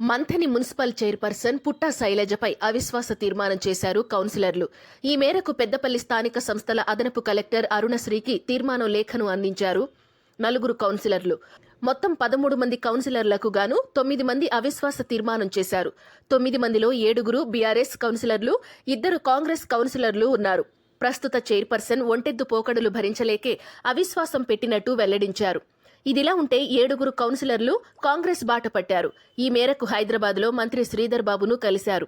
Manthani municipal chairperson Putta శైలజపై అవిశ్వాస తీర్మానం చేశారు కౌన్సిలర్లు. ఈ మేరకు పెద్దపల్లి స్థానిక సంస్థల అదనపు కలెక్టర్ అరుణశ్రీకి తీర్మానం లేఖను అందించారు నలుగురు కౌన్సిలర్లు. మొత్తం పదమూడు మంది కౌన్సిలర్లకు గాను తొమ్మిది మంది అవిశ్వాస తీర్మానం చేశారు. తొమ్మిది మందిలో ఏడుగురు బీఆర్ఎస్ కౌన్సిలర్లు ఇద్దరు కాంగ్రెస్ కౌన్సిలర్లు ఉన్నారు. ప్రస్తుత చైర్పర్సన్ ఒంటెద్దు పోకడలు భరించలేకే అవిశ్వాసం పెట్టినట్టు వెల్లడించారు. ఇదిలా ఉంటే ఏడుగురు కౌన్సిలర్లు కాంగ్రెస్ బాట పట్టారు. ఈ మేరకు హైదరాబాద్లో మంత్రి శ్రీధర్ బాబును కలిశారు.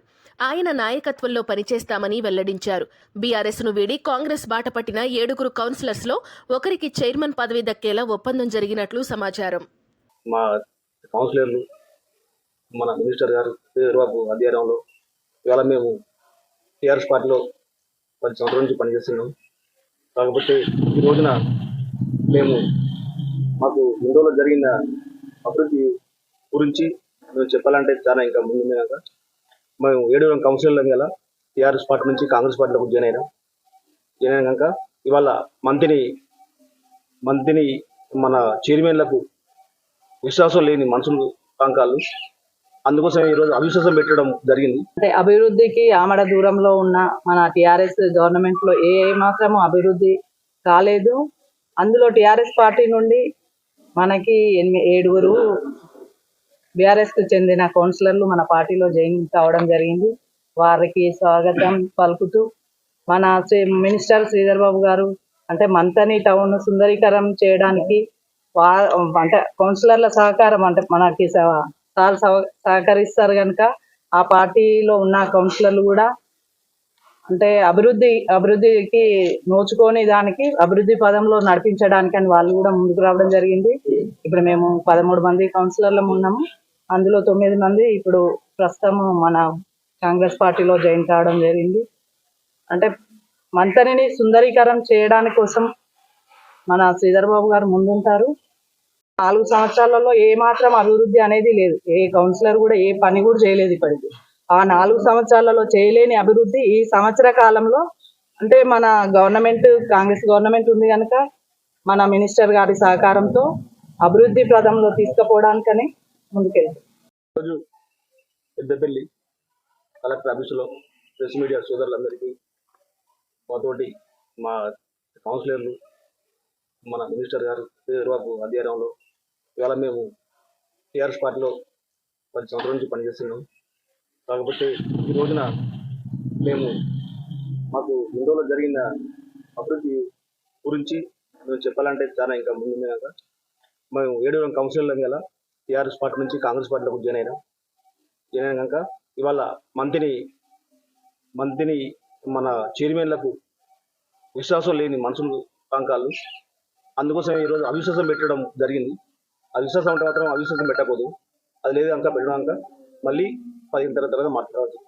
ఆయన నాయకత్వంలో పనిచేస్తామని వెల్లడించారు. బీఆర్ఎస్ను వీడి కాంగ్రెస్ బాట పట్టిన ఏడుగురు కౌన్సిలర్స్లో ఒకరికి చైర్మన్ పదవి దక్కేలా ఒప్పందం జరిగినట్లు సమాచారం. మా కౌన్సిలర్లు మన మినిస్టర్ గారు చంద్రబాబు అధ్యయనంలో ఇవాళ మేము టీఆర్ఎస్ పార్టీలో పది సంవత్సరాల నుంచి పనిచేస్తున్నాం. కాకపోతే ఈ రోజున మేము మాకు ముందులో జరిగిన అభివృద్ధి గురించి మేము చెప్పాలంటే చాలా ఇంకా ముందు కనుక. మేము ఏడు కౌన్సిలర్ల మీద టీఆర్ఎస్ పార్టీ నుంచి కాంగ్రెస్ పార్టీలోకి జాయిన్ అయినాం. జాయిన్ అయిన కనుక ఇవాళ మంత్రిని మంత్రిని మన చైర్మన్లకు విశ్వాసం లేని మనుషులు కాంకాలు. అందుకోసం ఈరోజు అవిశ్వాసం పెట్టడం జరిగింది. అంటే అభివృద్ధికి ఆమడ దూరంలో ఉన్న మన టిఆర్ఎస్ గవర్నమెంట్లో ఏ మాత్రం అభివృద్ధి కాలేదు. అందులో టిఆర్ఎస్ పార్టీ నుండి మనకి ఎనిమి ఏడుగురు బీఆర్ఎస్కు చెందిన కౌన్సిలర్లు మన పార్టీలో జాయిన్ కావడం జరిగింది. వారికి స్వాగతం పలుకుతూ మన మినిస్టర్ శ్రీధర్ బాబు గారు అంటే మంతని టౌన్ సుందరీకరం చేయడానికి వా అంటే కౌన్సిలర్ల సహకారం అంటే మనకి స- సార్ సహ- సహకరిస్తారు కనుక ఆ పార్టీలో ఉన్న కౌన్సిలర్లు కూడా అంటే అభివృద్ధి అభివృద్ధికి నోచుకొని దానికి అభివృద్ధి పదంలో నడిపించడానికి అని వాళ్ళు కూడా ముందుకు రావడం జరిగింది. ఇప్పుడు మేము పదమూడు మంది కౌన్సిలర్లు ఉన్నాము. అందులో తొమ్మిది మంది ఇప్పుడు ప్రస్తుతం మన కాంగ్రెస్ పార్టీలో జాయిన్ కావడం జరిగింది. అంటే మంతరిని సుందరీకరం చేయడానికి కోసం మన శ్రీధర్ బాబు గారు ముందుంటారు. నాలుగు సంవత్సరాలలో ఏ మాత్రం అభివృద్ధి అనేది లేదు. ఏ కౌన్సిలర్ కూడా ఏ పని కూడా చేయలేదు ఇప్పటికి. ఆ నాలుగు సంవత్సరాలలో చేయలేని అభివృద్ధి ఈ సంవత్సర కాలంలో అంటే మన గవర్నమెంట్ కాంగ్రెస్ గవర్నమెంట్ ఉంది కనుక మన మినిస్టర్ గారి సహకారంతో అభివృద్ధి ప్రదంలో తీసుకుపోవడానికని ముందుకెళ్తాం రోజు పెద్దపల్లి కలెక్టర్ ఆఫీసులో ప్రెస్ మీడియా సోదరులందరికీ మాతోటి మా కౌన్సిలర్లు మన మినిస్టర్ గారు చంద్రబాబు అధ్యయనంలో ఇవాళ మేము టీఆర్ఎస్ పార్టీలో పది సంవత్సరాల నుంచి పనిచేస్తున్నాం. కాకపోతే ఈ రోజున మేము మాకు ఇండోలో జరిగిన అభివృద్ధి గురించి మేము చెప్పాలంటే చాలా ఇంకా ముందు కనుక. మేము ఏడు కౌన్సిలర్ల మీద టీఆర్ఎస్ పార్టీ నుంచి కాంగ్రెస్ పార్టీలోకి జాయిన్ అయినా. జాయిన్ అయిన కనుక ఇవాళ మంత్రిని మంత్రిని మన చైర్మన్లకు విశ్వాసం లేని మనుషులు కాంకాలు. అందుకోసం ఈరోజు అవిశ్వాసం పెట్టడం జరిగింది. అవిశ్వాసం అంటే మాత్రం అవిశ్వాసం పెట్టకూడదు. అది లేదు కనుక పెట్టడం కనుక. మళ్ళీ பதிவு தரத்துறது மாற்றம்